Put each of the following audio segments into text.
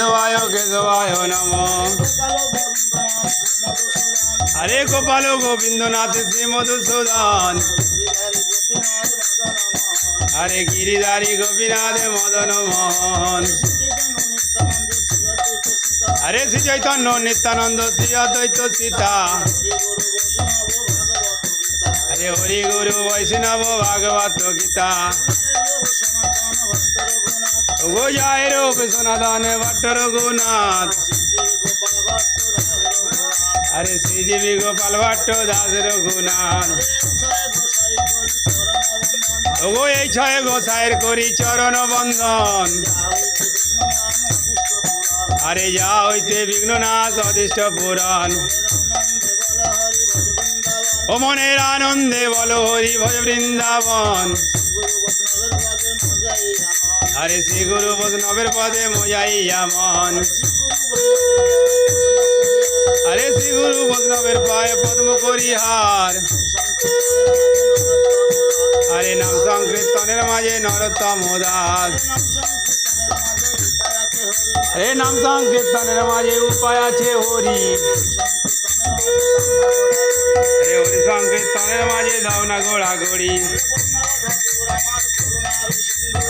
মাধবায় কেশবায় নম। হরে গোপাল গোবিন্দনাথ শ্রী মধুসূদন হরে গিরিধারী গোপীনাথ মদন মোহন। হরে শ্রী চৈতন্য নিত্যানন্দ শ্রী অদ্বৈত সীতা। হরে হরি গুরু বৈষ্ণব ভাগবত গীতা। গো জয় রূপ সনাতন ভট্ট রঘুনাথ হরে শ্রীজীবী গোপাল ভট্ট দাস রঘুনাথ ওগো এই ছয় গোসাইয়ের করি চরণ বন্ধন আরে যা হইতে বিঘ্ননাশ অদিষ্ট পুরাণ। ও মনের আনন্দে বলো হরি ভজ বৃন্দাবন। আরে শ্রী গুরু বৈষ্ণবের পদে মজাইয়া মন আরে শ্রী গুরু বৈষ্ণবের পায়ে পদ্ম করিহার আরে নাম সংকীর্তনের মাঝে নরোত্তম দাস আরে নাম সংকীর্তনের মাঝে উপায় আছে হরি হরি মাঝে দাও না গোড়া গড়ি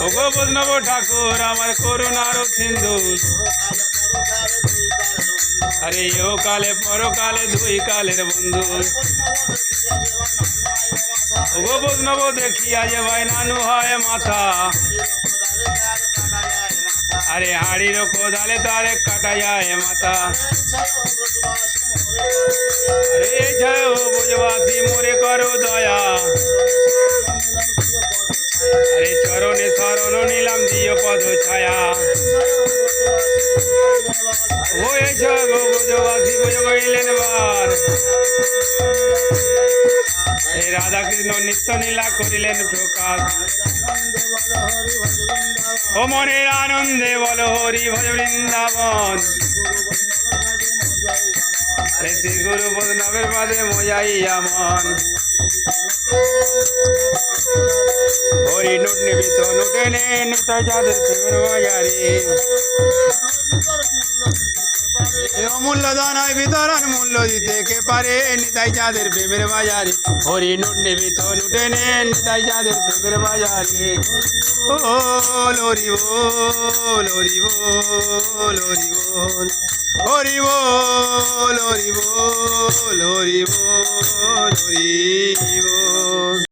ওগো বৈষ্ণব ঠাকুর, আমার করুণার সিন্ধু। আরে ও কালে পরকালে দুই কালের বন্ধু। ওগো বৈষ্ণব, দেখিয়া যে ভাই নানু হয় মাথা। আরে হাড়ির কোদালে তারে কাটা যায় মাথা। আরে ও বুঝবাসী, মোরে করো দয়া। ছায়া। হয়েছ গো বুঝবাসী বুঝ গইলেন বার। এই রাধা কৃষ্ণ নিত্য নীলা করিলেন প্রকাশ। ও মনের আনন্দে বল হরি ভজ বৃন্দাবন। শ্রী গুরু বৈষ্ণবের পাদে মজাইয়া মন হরি নুট নিবিত নুটে নে নিতাই যাদের প্রেমের বাজারে এ অমূল্য দানায় বিতরণ মূল্য দিতে কে পারে, নিতাই যাদের প্রেমের বাজারে। হরি নুট নিবিত নুটে নে নিতাই যাদের প্রেমের বাজারে। ও, লরি বল হরি বল হরি বল হরি বল হরি বল হরি বল হরি বল